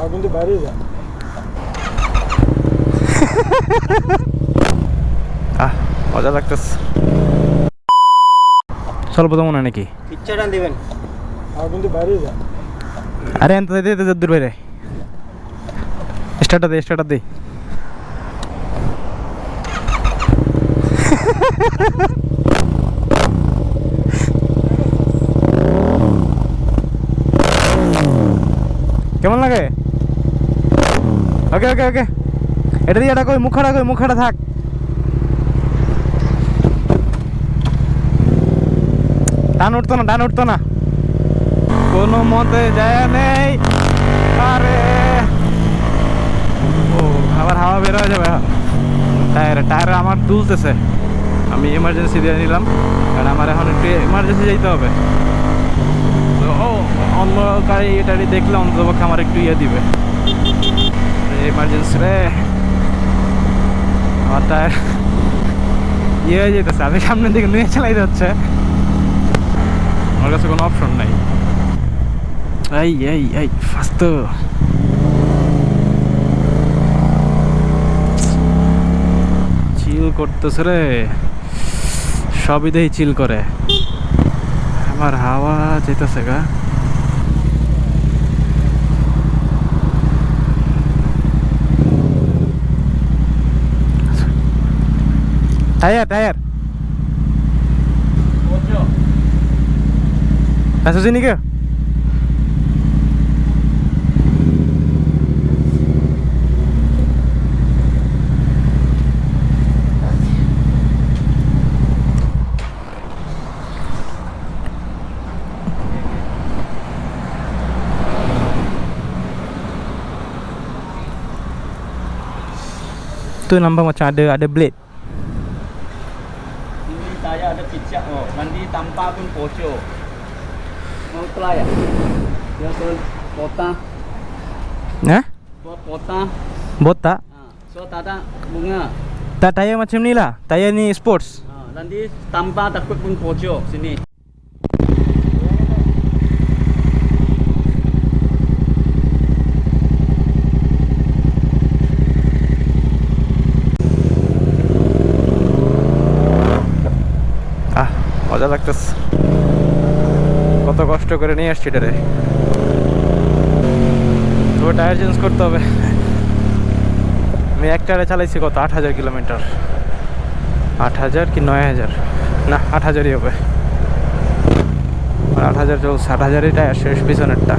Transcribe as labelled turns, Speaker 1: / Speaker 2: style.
Speaker 1: আর কিন্তু বাইরে যান
Speaker 2: আহ মজা লাগতেছে। স্বল্প তো মনে নাকি?
Speaker 3: পিকচারটা দিবেন।
Speaker 1: আর কিন্তু বাইরে যান
Speaker 2: আরে এত দে দে দূর বাইরে। স্টার্টার দে স্টার্টার দে। কেমন লাগে? ওকে ওকে ওকে এটা দিয়ে এটা কই, মুখাটা কই, মুখাটা থাক। টান উঠতো না, ডান উঠতো না। কোনো মতে যায় নেই। আরে। ও, আবার হাওয়া বের হয়ে যাবে টায়ার টায়ার আমার দুলতেছে। আমি এমার্জেন্সি দিয়ে নিলাম, কারণ আমার এখন একটু এমার্জেন্সি যেতে হবে। তো অন্য গাড়ি টাড়ি দেখলে অন্তপক্ষে আমার একটু ইয়ে দিবে। এমার্জেন্সি রে। আমার টায়ার ইয়ে হয়ে যেতেছে আমি সামনের দিকে নিয়ে চালাই যাচ্ছে। আমার কাছে কোনো অপশন নাই। এই এই এই ফাস্ট। চিল করতেছে রে। সবই দেই চিল করে। আমার হাওয়া যেতেছে গা। Tayar, tayar. Masuk sini ke? tu nampak macam ada ada blade
Speaker 3: saya ada pijak oh. Nanti tanpa pun bocor mau try ya dia suruh potong
Speaker 2: Nah,
Speaker 3: buat potong
Speaker 2: bot tak?
Speaker 3: ah so tata bunga.
Speaker 2: Tak tayar macam ni lah. Tayar ni sports.
Speaker 3: ah nanti tanpa takut pun bocor sini
Speaker 2: মজা লাগতেছে। কত কষ্ট করে নিয়ে আসছি এটারে তবে tyre change করতে হবে। আমি এক টায়ারে চালাইছি কত? আট হাজার কিলোমিটার। আট হাজার কি নয় হাজার? না, আট হাজারই হবে। আট হাজার চলছে, আট হাজারই টায়ার শেষ, পিছনেরটা।